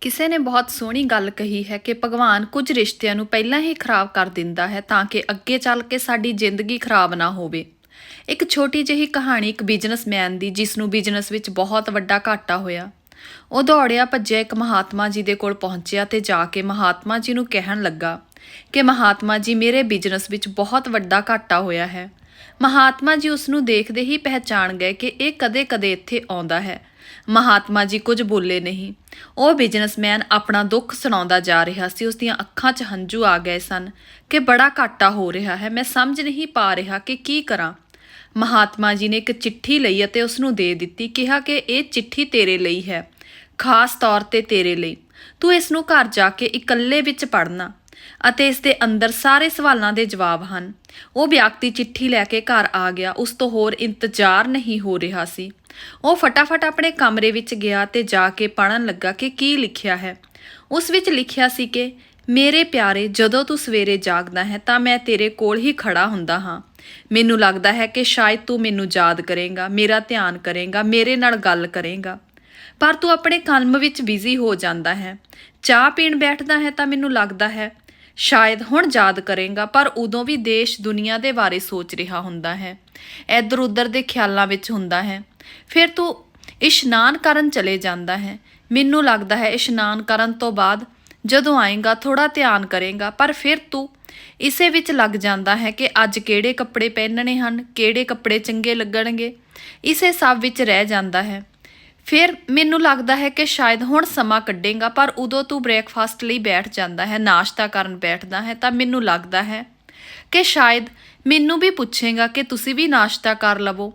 ਕਿਸੇ ਨੇ ਬਹੁਤ ਸੋਹਣੀ ਗੱਲ ਕਹੀ ਹੈ ਕਿ ਭਗਵਾਨ ਕੁਝ ਰਿਸ਼ਤਿਆਂ ਨੂੰ ਪਹਿਲਾਂ ਹੀ ਖਰਾਬ ਕਰ ਦਿੰਦਾ ਹੈ ਤਾਂ ਕਿ ਅੱਗੇ ਚੱਲ ਕੇ ਸਾਡੀ ਜ਼ਿੰਦਗੀ ਖਰਾਬ ਨਾ ਹੋਵੇ। ਇੱਕ ਛੋਟੀ ਜਿਹੀ ਕਹਾਣੀ ਇੱਕ ਬਿਜ਼ਨਸਮੈਨ ਦੀ ਜਿਸ ਨੂੰ ਬਿਜ਼ਨਸ ਵਿੱਚ ਬਹੁਤ ਵੱਡਾ ਘਾਟਾ ਹੋਇਆ। ਉਹ ਦੌੜਿਆ ਭੱਜਿਆ ਇੱਕ ਮਹਾਤਮਾ ਜੀ ਦੇ ਕੋਲ ਪਹੁੰਚਿਆ ਤੇ ਜਾ ਕੇ ਮਹਾਤਮਾ ਜੀ ਨੂੰ ਕਹਿਣ ਲੱਗਾ ਕਿ ਮਹਾਤਮਾ ਜੀ, ਮੇਰੇ ਬਿਜ਼ਨਸ ਵਿੱਚ ਬਹੁਤ ਵੱਡਾ ਘਾਟਾ ਹੋਇਆ ਹੈ। ਮਹਾਤਮਾ ਜੀ ਉਸ ਨੂੰ ਦੇਖਦੇ ਹੀ ਪਹਿਚਾਣ ਗਏ ਕਿ ਇਹ ਕਦੇ-ਕਦੇ ਇੱਥੇ ਆਉਂਦਾ ਹੈ। ਮਹਾਤਮਾ ਜੀ ਕੁਝ ਬੋਲੇ ਨਹੀਂ। ਉਹ ਬਿਜ਼ਨਸਮੈਨ ਆਪਣਾ ਦੁੱਖ ਸੁਣਾਉਂਦਾ ਜਾ ਰਿਹਾ ਸੀ। ਉਸ ਦੀਆਂ ਅੱਖਾਂ 'ਚ ਹੰਝੂ ਆ ਗਏ ਸਨ ਕਿ ਬੜਾ ਘਾਟਾ ਹੋ ਰਿਹਾ ਹੈ। ਮੈਂ ਸਮਝ ਨਹੀਂ ਪਾ ਰਿਹਾ ਕਿ ਕੀ ਕਰਾਂ। ਮਹਾਤਮਾ ਜੀ ਨੇ ਇੱਕ ਚਿੱਠੀ ਲਈ ਅਤੇ ਉਸ ਨੂੰ ਦੇ ਦਿੱਤੀ। ਕਿਹਾ ਕਿ ਇਹ ਚਿੱਠੀ ਤੇਰੇ ਲਈ ਹੈ, ਖਾਸ ਤੌਰ ਤੇ ਤੇਰੇ ਲਈ। ਤੂੰ ਇਸ ਨੂੰ ਘਰ ਜਾ ਕੇ ਇਕੱਲੇ ਵਿੱਚ ਪੜ੍ਹਨਾ ਅਤੇ ਇਸ ਦੇ ਅੰਦਰ ਸਾਰੇ ਸਵਾਲਾਂ ਦੇ ਜਵਾਬ ਹਨ। ਉਹ ਵਿਅਕਤੀ ਚਿੱਠੀ ਲੈ ਕੇ ਘਰ ਆ ਗਿਆ। ਉਸ ਤੋਂ ਹੋਰ ਇੰਤਜ਼ਾਰ ਨਹੀਂ ਹੋ ਰਿਹਾ ਸੀ। ਉਹ ਫਟਾਫਟ ਆਪਣੇ ਕਮਰੇ ਵਿੱਚ ਗਿਆ ਤੇ ਜਾ ਕੇ ਪੜ੍ਹਨ ਲੱਗਾ ਕਿ ਕੀ ਲਿਖਿਆ ਹੈ। ਉਸ ਵਿੱਚ ਲਿਖਿਆ ਸੀ ਕਿ, ਮੇਰੇ ਪਿਆਰੇ, ਜਦੋਂ ਤੂੰ ਸਵੇਰੇ ਜਾਗਦਾ ਹੈ ਤਾਂ ਮੈਂ ਤੇਰੇ ਕੋਲ ਹੀ ਖੜਾ ਹੁੰਦਾ ਹਾਂ। ਮੈਨੂੰ ਲੱਗਦਾ ਹੈ ਕਿ ਸ਼ਾਇਦ ਤੂੰ ਮੈਨੂੰ ਯਾਦ ਕਰੇਗਾ, ਮੇਰਾ ਧਿਆਨ ਕਰੇਗਾ, ਮੇਰੇ ਨਾਲ ਗੱਲ ਕਰੇਗਾ। ਪਰ ਤੂੰ ਆਪਣੇ ਕੰਮ ਵਿੱਚ ਬਿਜ਼ੀ ਹੋ ਜਾਂਦਾ ਹੈ। ਚਾਹ ਪੀਣ ਬੈਠਦਾ ਹੈ ਤਾਂ ਮੈਨੂੰ ਲੱਗਦਾ ਹੈ ਸ਼ਾਇਦ ਹੁਣ ਯਾਦ ਕਰੇਗਾ, ਪਰ ਉਦੋਂ ਵੀ ਦੇਸ਼ ਦੁਨੀਆ ਦੇ ਬਾਰੇ ਸੋਚ ਰਿਹਾ ਹੁੰਦਾ ਹੈ। ਇੱਧਰ ਉੱਧਰ ਦੇ ਖਿਆਲਾਂ ਵਿੱਚ ਹੁੰਦਾ ਹੈ। ਫਿਰ ਤੂੰ ਇਸ਼ਨਾਨ ਕਰਨ ਚਲੇ ਜਾਂਦਾ ਹੈ। ਮੈਨੂੰ ਲੱਗਦਾ ਹੈ ਇਸ਼ਨਾਨ ਕਰਨ ਤੋਂ ਬਾਅਦ ਜਦੋਂ ਆਏਗਾ ਥੋੜਾ ਧਿਆਨ ਕਰੇਗਾ, ਪਰ ਫਿਰ ਤੂੰ ਇਸੇ ਵਿੱਚ ਲੱਗ ਜਾਂਦਾ ਹੈ ਕਿ ਅੱਜ ਕਿਹੜੇ ਕੱਪੜੇ ਪਹਿਨਣੇ ਹਨ, ਕਿਹੜੇ ਕੱਪੜੇ ਚੰਗੇ ਲੱਗਣਗੇ। ਇਸੇ ਸਭ ਵਿੱਚ ਰਹਿ ਜਾਂਦਾ ਹੈ। ਫਿਰ ਮੈਨੂੰ ਲੱਗਦਾ ਹੈ ਕਿ ਸ਼ਾਇਦ ਹੁਣ ਸਮਾਂ ਕੱਢੇਗਾ, ਪਰ ਉਦੋਂ ਤੂੰ ਬ੍ਰੇਕਫਾਸਟ ਲਈ ਬੈਠ ਜਾਂਦਾ ਹੈ, ਨਾਸ਼ਤਾ ਕਰਨ ਬੈਠਦਾ ਹੈ, ਤਾਂ ਮੈਨੂੰ ਲੱਗਦਾ ਹੈ ਕਿ ਸ਼ਾਇਦ ਮੈਨੂੰ ਵੀ ਪੁੱਛੇਗਾ ਕਿ ਤੁਸੀਂ ਵੀ ਨਾਸ਼ਤਾ ਕਰ ਲਵੋ।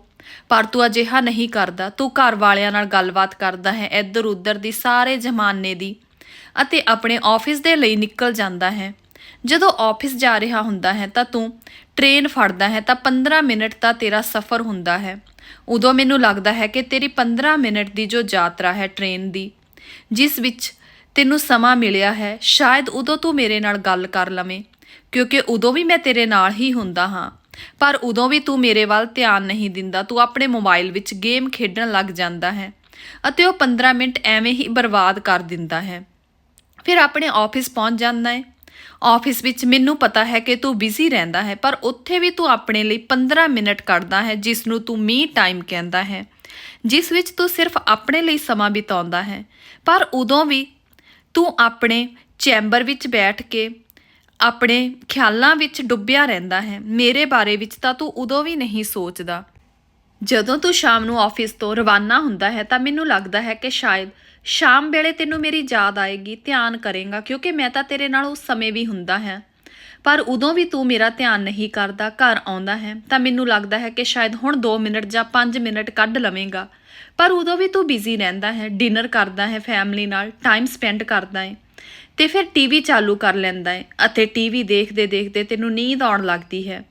ਪਰ ਤੂੰ ਅਜਿਹਾ ਨਹੀਂ ਕਰਦਾ, ਤੂੰ ਘਰ ਵਾਲਿਆਂ ਨਾਲ ਗੱਲਬਾਤ ਕਰਦਾ ਹੈ ਇੱਧਰ ਉੱਧਰ ਦੀ ਸਾਰੇ ਜ਼ਮਾਨੇ ਦੀ ਅਤੇ ਆਪਣੇ ਆਫਿਸ ਦੇ ਲਈ ਨਿਕਲ ਜਾਂਦਾ ਹੈ। ਜਦੋਂ ਆਫਿਸ ਜਾ ਰਿਹਾ ਹੁੰਦਾ ਹੈ ਤਾਂ ਤੂੰ ਟ੍ਰੇਨ ਫੜਦਾ ਹੈ, ਤਾਂ 15 ਮਿੰਟ ਦਾ ਤੇਰਾ ਸਫ਼ਰ ਹੁੰਦਾ ਹੈ। ਉਦੋਂ ਮੈਨੂੰ ਲੱਗਦਾ ਹੈ ਕਿ ਤੇਰੀ 15 ਮਿੰਟ ਦੀ ਜੋ ਯਾਤਰਾ ਹੈ ਟ੍ਰੇਨ ਦੀ, ਜਿਸ ਵਿੱਚ ਤੈਨੂੰ ਸਮਾਂ ਮਿਲਿਆ ਹੈ, ਸ਼ਾਇਦ ਉਦੋਂ ਤੂੰ ਮੇਰੇ ਨਾਲ ਗੱਲ ਕਰ ਲਵੇਂ, ਕਿਉਂਕਿ ਉਦੋਂ ਵੀ ਮੈਂ ਤੇਰੇ ਨਾਲ ਹੀ ਹੁੰਦਾ ਹਾਂ। ਪਰ ਉਦੋਂ ਵੀ ਤੂੰ ਮੇਰੇ ਵੱਲ ਧਿਆਨ ਨਹੀਂ ਦਿੰਦਾ, ਤੂੰ ਆਪਣੇ ਮੋਬਾਈਲ ਵਿੱਚ ਗੇਮ ਖੇਡਣ ਲੱਗ ਜਾਂਦਾ ਹੈ ਅਤੇ ਉਹ 15 ਮਿੰਟ ਐਵੇਂ ਹੀ ਬਰਬਾਦ ਕਰ ਦਿੰਦਾ ਹੈ। ਫਿਰ ਆਪਣੇ ਆਫਿਸ ਪਹੁੰਚ ਜਾਂਦਾ ਹੈ। ਆਫਿਸ ਵਿੱਚ ਮੈਨੂੰ ਪਤਾ ਹੈ ਕਿ ਤੂੰ ਬਿਜ਼ੀ ਰਹਿੰਦਾ ਹੈ, ਪਰ ਉੱਥੇ ਵੀ ਤੂੰ ਆਪਣੇ ਲਈ 15 ਮਿੰਟ ਕੱਢਦਾ ਹੈ, ਜਿਸ ਨੂੰ ਤੂੰ ਮੀ ਟਾਈਮ ਕਹਿੰਦਾ ਹੈ, ਜਿਸ ਵਿੱਚ ਤੂੰ ਸਿਰਫ ਆਪਣੇ ਲਈ ਸਮਾਂ ਬਿਤਾਉਂਦਾ ਹੈ। ਪਰ ਉਦੋਂ ਵੀ ਤੂੰ ਆਪਣੇ ਚੈਂਬਰ ਵਿੱਚ ਬੈਠ ਕੇ ਆਪਣੇ ਖਿਆਲਾਂ ਵਿੱਚ ਡੁੱਬਿਆ ਰਹਿੰਦਾ ਹੈ। ਮੇਰੇ ਬਾਰੇ ਵਿੱਚ ਤਾਂ ਤੂੰ ਉਦੋਂ ਵੀ ਨਹੀਂ ਸੋਚਦਾ। ਜਦੋਂ ਤੂੰ ਸ਼ਾਮ ਨੂੰ ਆਫਿਸ ਤੋਂ ਰਵਾਨਾ ਹੁੰਦਾ ਹੈ, ਤਾਂ ਮੈਨੂੰ ਲੱਗਦਾ ਹੈ ਕਿ ਸ਼ਾਇਦ ਸ਼ਾਮ ਵੇਲੇ ਤੈਨੂੰ ਮੇਰੀ ਯਾਦ ਆਏਗੀ, ਧਿਆਨ ਕਰੇਗਾ, ਕਿਉਂਕਿ ਮੈਂ ਤਾਂ ਤੇਰੇ ਨਾਲ ਉਸ ਸਮੇਂ ਵੀ ਹੁੰਦਾ ਹੈ। ਪਰ ਉਦੋਂ ਵੀ ਤੂੰ ਮੇਰਾ ਧਿਆਨ ਨਹੀਂ ਕਰਦਾ, ਘਰ ਆਉਂਦਾ ਹੈ, ਤਾਂ ਮੈਨੂੰ ਲੱਗਦਾ ਹੈ ਕਿ ਸ਼ਾਇਦ ਹੁਣ 2 ਮਿੰਟ ਜਾਂ 5 ਮਿੰਟ ਕੱਢ ਲਵੇਂਗਾ। ਪਰ ਉਦੋਂ ਵੀ ਤੂੰ ਬਿਜ਼ੀ ਰਹਿੰਦਾ ਹੈ, ਡਿਨਰ ਕਰਦਾ ਹੈ, ਫੈਮਿਲੀ ਨਾਲ ਟਾਈਮ ਸਪੈਂਡ ਕਰਦਾ ਹੈ, ਤੇ ਫਿਰ ਟੀਵੀ ਚਾਲੂ ਕਰ ਲੈਂਦਾ ਹੈ, ਅਤੇ ਟੀਵੀ ਦੇਖਦੇ ਦੇਖਦੇ ਤੈਨੂੰ ਨੀਂਦ ਆਉਣ ਲੱਗਦੀ ਹੈ।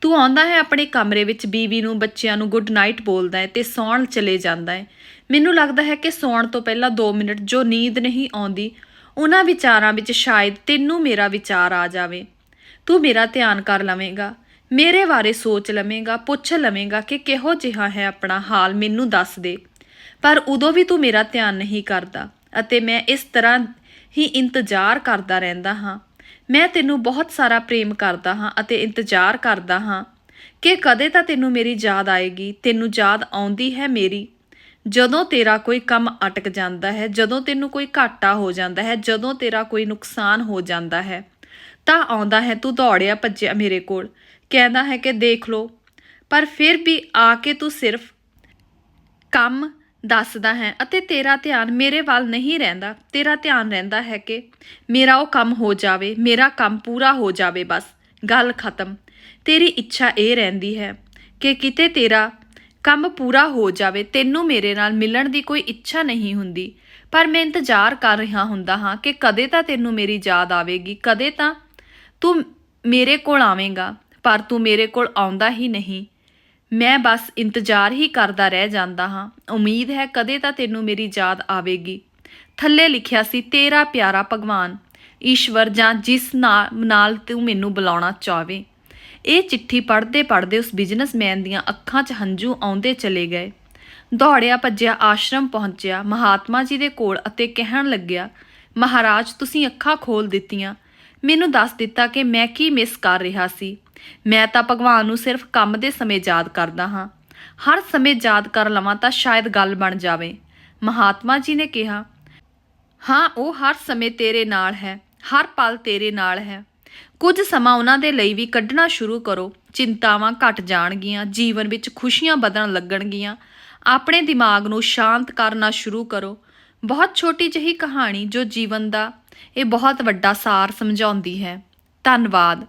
ਤੂੰ ਆਉਂਦਾ ਹੈ ਆਪਣੇ ਕਮਰੇ ਵਿੱਚ, ਬੀਵੀ ਨੂੰ, ਬੱਚਿਆਂ ਨੂੰ ਗੁੱਡ ਨਾਈਟ ਬੋਲਦਾ ਹੈ ਤੇ ਸੌਣ ਚਲੇ ਜਾਂਦਾ ਹੈ। ਮੈਨੂੰ ਲੱਗਦਾ ਹੈ ਕਿ ਸੌਣ ਤੋਂ ਪਹਿਲਾਂ 2 ਮਿੰਟ ਜੋ ਨੀਂਦ ਨਹੀਂ ਆਉਂਦੀ, ਉਹਨਾਂ ਵਿਚਾਰਾਂ ਵਿੱਚ ਸ਼ਾਇਦ ਤੈਨੂੰ ਮੇਰਾ ਵਿਚਾਰ ਆ ਜਾਵੇ। ਤੂੰ ਮੇਰਾ ਧਿਆਨ ਕਰ ਲਵੇਂਗਾ, ਮੇਰੇ ਬਾਰੇ ਸੋਚ ਲਵੇਂਗਾ, ਪੁੱਛ ਲਵੇਂਗਾ ਕਿ ਕਿਹੋ ਜਿਹਾ ਹੈ ਆਪਣਾ ਹਾਲ ਮੈਨੂੰ ਦੱਸ ਦੇ। ਪਰ ਉਦੋਂ ਵੀ ਤੂੰ ਮੇਰਾ ਧਿਆਨ ਨਹੀਂ ਕਰਦਾ ਅਤੇ ਮੈਂ ਇਸ ਤਰ੍ਹਾਂ ਹੀ ਇੰਤਜ਼ਾਰ ਕਰਦਾ ਰਹਿੰਦਾ ਹਾਂ। ਮੈਂ ਤੈਨੂੰ ਬਹੁਤ ਸਾਰਾ ਪ੍ਰੇਮ ਕਰਦਾ ਹਾਂ ਅਤੇ ਇੰਤਜ਼ਾਰ ਕਰਦਾ ਹਾਂ ਕਿ ਕਦੇ ਤਾਂ ਤੈਨੂੰ ਮੇਰੀ ਯਾਦ ਆਏਗੀ, ਤੈਨੂੰ ਯਾਦ ਆਉਂਦੀ ਹੈ ਮੇਰੀ। ਜਦੋਂ ਤੇਰਾ ਕੋਈ ਕੰਮ ਅਟਕ ਜਾਂਦਾ ਹੈ, ਜਦੋਂ ਤੈਨੂੰ ਕੋਈ ਘਾਟਾ ਹੋ ਜਾਂਦਾ ਹੈ, ਜਦੋਂ ਤੇਰਾ ਕੋਈ ਨੁਕਸਾਨ ਹੋ ਜਾਂਦਾ ਹੈ, ਤਾਂ ਆਉਂਦਾ ਹੈ ਤੂੰ ਦੌੜਿਆ ਭੱਜਿਆ ਮੇਰੇ ਕੋਲ। ਕਹਿੰਦਾ ਹੈ ਕਿ ਦੇਖ ਲੋ ਪਰ ਫਿਰ ਵੀ ਆ ਕੇ ਤੂੰ ਸਿਰਫ ਕੰਮ ਦੱਸਦਾ ਹੈ, ਅਤੇ ਤੇਰਾ ਧਿਆਨ ਮੇਰੇ ਵੱਲ ਨਹੀਂ ਰਹਿੰਦਾ। ਤੇਰਾ ਧਿਆਨ ਰਹਿੰਦਾ ਹੈ ਕਿ ਮੇਰਾ ਉਹ ਕੰਮ ਹੋ ਜਾਵੇ, ਮੇਰਾ ਕੰਮ ਪੂਰਾ ਹੋ ਜਾਵੇ ਬਸ। ਗੱਲ ਖਤਮ। ਤੇਰੀ ਇੱਛਾ ਇਹ ਰਹਿੰਦੀ ਹੈ ਕਿ ਕਿਤੇ ਤੇਰਾ ਕੰਮ ਪੂਰਾ ਹੋ ਜਾਵੇ, ਤੈਨੂੰ ਮੇਰੇ ਨਾਲ ਮਿਲਣ ਦੀ ਕੋਈ ਇੱਛਾ ਨਹੀਂ ਹੁੰਦੀ। ਪਰ ਮੈਂ ਇੰਤਜ਼ਾਰ ਕਰ ਰਿਹਾ ਹੁੰਦਾ ਹਾਂ ਕਿ ਕਦੇ ਤਾਂ ਤੈਨੂੰ ਮੇਰੀ ਯਾਦ ਆਵੇਗੀ, ਕਦੇ ਤਾਂ ਤੂੰ ਮੇਰੇ ਕੋਲ ਆਵੇਂਗਾ, ਪਰ ਤੂੰ ਮੇਰੇ ਕੋਲ ਆਉਂਦਾ ਹੀ ਨਹੀਂ। ਮੈਂ ਬਸ ਇੰਤਜ਼ਾਰ ਹੀ ਕਰਦਾ ਰਹਿ ਜਾਂਦਾ ਹਾਂ। ਉਮੀਦ ਹੈ ਕਦੇ ਤਾਂ ਤੈਨੂੰ ਮੇਰੀ ਯਾਦ ਆਵੇਗੀ। ਥੱਲੇ ਲਿਖਿਆ ਸੀ, ਤੇਰਾ ਪਿਆਰਾ ਭਗਵਾਨ, ਈਸ਼ਵਰ ਜਾਂ ਜਿਸ ਨਾਲ ਨਾਲ ਤੂੰ ਮੈਨੂੰ ਬੁਲਾਉਣਾ ਚਾਹਵੇ। ਇਹ ਚਿੱਠੀ ਪੜ੍ਹਦੇ ਪੜ੍ਹਦੇ ਉਸ ਬਿਜ਼ਨਸਮੈਨ ਦੀਆਂ ਅੱਖਾਂ 'ਚ ਹੰਝੂ ਆਉਂਦੇ ਚਲੇ ਗਏ। ਦੌੜਿਆ ਭੱਜਿਆ ਆਸ਼ਰਮ ਪਹੁੰਚਿਆ, ਮਹਾਤਮਾ ਜੀ ਦੇ ਕੋਲ ਅਤੇ ਕਹਿਣ ਲੱਗਿਆ, ਮਹਾਰਾਜ, ਤੁਸੀਂ ਅੱਖਾਂ ਖੋਲ ਦਿੱਤੀਆਂ। ਮੈਨੂੰ ਦੱਸ ਦਿੱਤਾ ਕਿ ਮੈਂ ਕੀ ਮਿਸ ਕਰ ਰਿਹਾ ਸੀ। ਮੈਂ ਤਾਂ ਭਗਵਾਨ ਨੂੰ ਸਿਰਫ ਕੰਮ ਦੇ ਸਮੇਂ ਯਾਦ ਕਰਦਾ ਹਾਂ। ਹਰ ਸਮੇਂ ਯਾਦ ਕਰ ਲਵਾਂ ਤਾਂ ਸ਼ਾਇਦ ਗੱਲ ਬਣ ਜਾਵੇ। ਮਹਾਤਮਾ ਜੀ ਨੇ ਕਿਹਾ, ਹਾਂ, ਉਹ ਹਰ ਸਮੇਂ ਤੇਰੇ ਨਾਲ ਹੈ, ਹਰ ਪਲ ਤੇਰੇ ਨਾਲ ਹੈ। ਕੁਝ ਸਮਾਂ ਉਹਨਾਂ ਦੇ ਲਈ ਵੀ ਕੱਢਣਾ ਸ਼ੁਰੂ ਕਰੋ। ਚਿੰਤਾਵਾਂ ਘਟ ਜਾਣਗੀਆਂ, ਜੀਵਨ ਵਿੱਚ ਖੁਸ਼ੀਆਂ ਵਧਣ ਲੱਗਣਗੀਆਂ। ਆਪਣੇ ਦਿਮਾਗ ਨੂੰ ਸ਼ਾਂਤ ਕਰਨਾ ਸ਼ੁਰੂ ਕਰੋ। ਬਹੁਤ ਛੋਟੀ ਜਿਹੀ ਕਹਾਣੀ ਜੋ ਜੀਵਨ ਦਾ ਇਹ ਬਹੁਤ ਵੱਡਾ ਸਾਰ ਸਮਝਾਉਂਦੀ ਹੈ। ਧੰਨਵਾਦ।